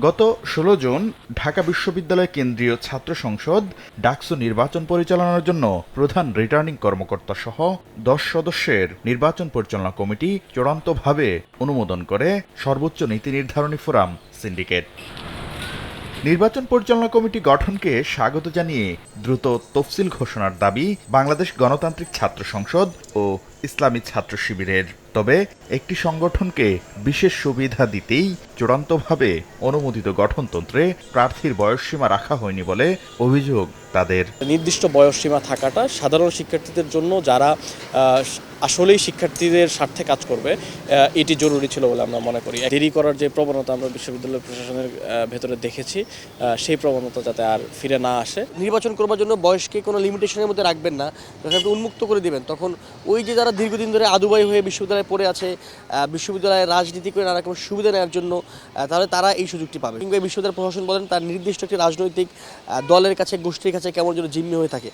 গত ষোলো জুন ঢাকা বিশ্ববিদ্যালয় কেন্দ্রীয় ছাত্র সংসদ ডাকসু নির্বাচন পরিচালনার জন্য প্রধান রিটার্নিং কর্মকর্তা সহ দশ সদস্যের নির্বাচন পরিচালনা কমিটি চূড়ান্তভাবে অনুমোদন করে সর্বোচ্চ নীতি নির্ধারণী ফোরাম, সিন্ডিকেট। নির্বাচন পরিচালনা কমিটি গঠনকে স্বাগত জানিয়ে দ্রুত তফসিল ঘোষণার দাবি বাংলাদেশ গণতান্ত্রিক ছাত্র সংসদ ও ইসলামী ছাত্র শিবিরের। তবে একটি সংগঠনকে বিশেষ সুবিধা দিতেই চূড়ান্তভাবে অনুমোদিত গঠনতন্ত্রে প্রার্থীর বয়সসীমা রাখা হয়নি বলে অভিযোগ তাদের। নির্দিষ্ট বয়সসীমা থাকাটা সাধারণ শিক্ষার্থীদের জন্য যারা আসলেই শিক্ষার্থীদের স্বার্থে কাজ করবে এটি জরুরি ছিল বলে আমরা মনে করি। দেরি করার যে প্রবণতা আমরা বিশ্ববিদ্যালয় প্রশাসনের ভেতরে দেখেছি সেই প্রবণতা যাতে আর ফিরে না আসে। নির্বাচন করবার জন্য বয়সকে কোনো লিমিটেশনের মধ্যে রাখবেন না। যখন আপনি উন্মুক্ত করে দিবেন তখন ওই যে যারা দীর্ঘদিন ধরে আদুবাই হয়ে বিশ্ববিদ্যালয়ে পড়ে আছে বিশ্ববিদ্যালয়ে রাজনীতি করে নানা রকম সুবিধা নেওয়ার জন্য তাহলে তারা এই সুযোগটি পাবে। কিংবা বিশ্ববিদ্যালয় প্রশাসন বলেন, তার নির্দিষ্ট একটি রাজনৈতিক দলের কাছে, গোষ্ঠীর কাছে কেমন যেন জিম্মি হয়ে থাকে।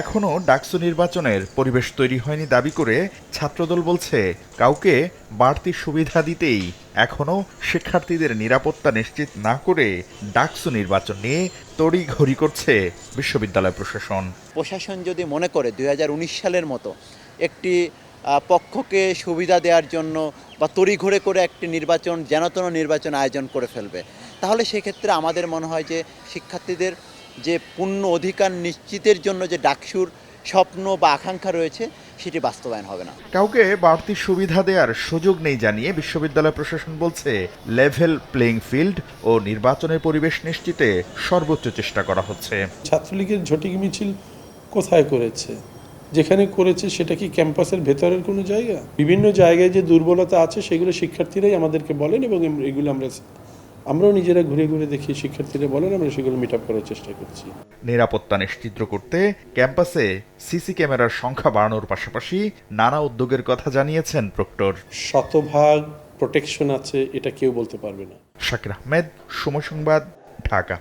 এখনও ডাকসু নির্বাচনের পরিবেশ তৈরি হয়নি দাবি করে ছাত্রদল বলছে, কাউকে বাড়তি সুবিধা দিতেই এখনও শিক্ষার্থীদের নিরাপত্তা নিশ্চিত না করে ডাকসু নির্বাচন নিয়ে তড়িঘড়ি করছে বিশ্ববিদ্যালয় প্রশাসন। প্রশাসন যদি মনে করে দুই হাজার উনিশ সালের মতো একটি পক্ষকে সুবিধা দেওয়ার জন্য বা তড়িঘড়ি করে একটি নির্বাচন যেনতন নির্বাচন আয়োজন করে ফেলবে, তাহলে সেক্ষেত্রে আমাদের মনে হয় যে শিক্ষার্থীদের যে পূর্ণ অধিকার নিশ্চিতের জন্য যে ডাকসুর স্বপ্ন বা আকাঙ্ক্ষা রয়েছে সেটি বাস্তবায়ন হবে না। কাউকে বাড়তি সুবিধা দেওয়ার সুযোগ নেই জানিয়ে বিশ্ববিদ্যালয় প্রশাসন বলছে লেভেল প্লেইং ফিল্ড ও নির্বাচনের পরিবেশ নিশ্চিতে সর্বোচ্চ চেষ্টা করা হচ্ছে। ছাত্রলীগের ঝটিক মিছিল কোথায় করেছে? যেখানে করেছে সেটা কি ক্যাম্পাসের ভেতরের কোনো জায়গা? বিভিন্ন জায়গায় যে দুর্বলতা আছে সেগুলো শিক্ষার্থীরাই আমাদেরকে বলেন এবং এগুলো আমরা আমরাও নিজেরা ঘুরে ঘুরে দেখি শিক্ষার্থীরা বলেন আমরা সেগুলো মিট আপ করার চেষ্টা করছি। নিরাপত্তা নিশ্চিত করতে ক্যাম্পাসে সিসি ক্যামেরার সংখ্যা বাড়ানোর পাশাপাশি নানা উদ্যোগের কথা জানিয়েছেন প্রক্টর। শতভাগ প্রোটেকশন আছে এটা কেউ বলতে পারবে না। শাকির আহমেদ সময় সংবাদ ঢাকা।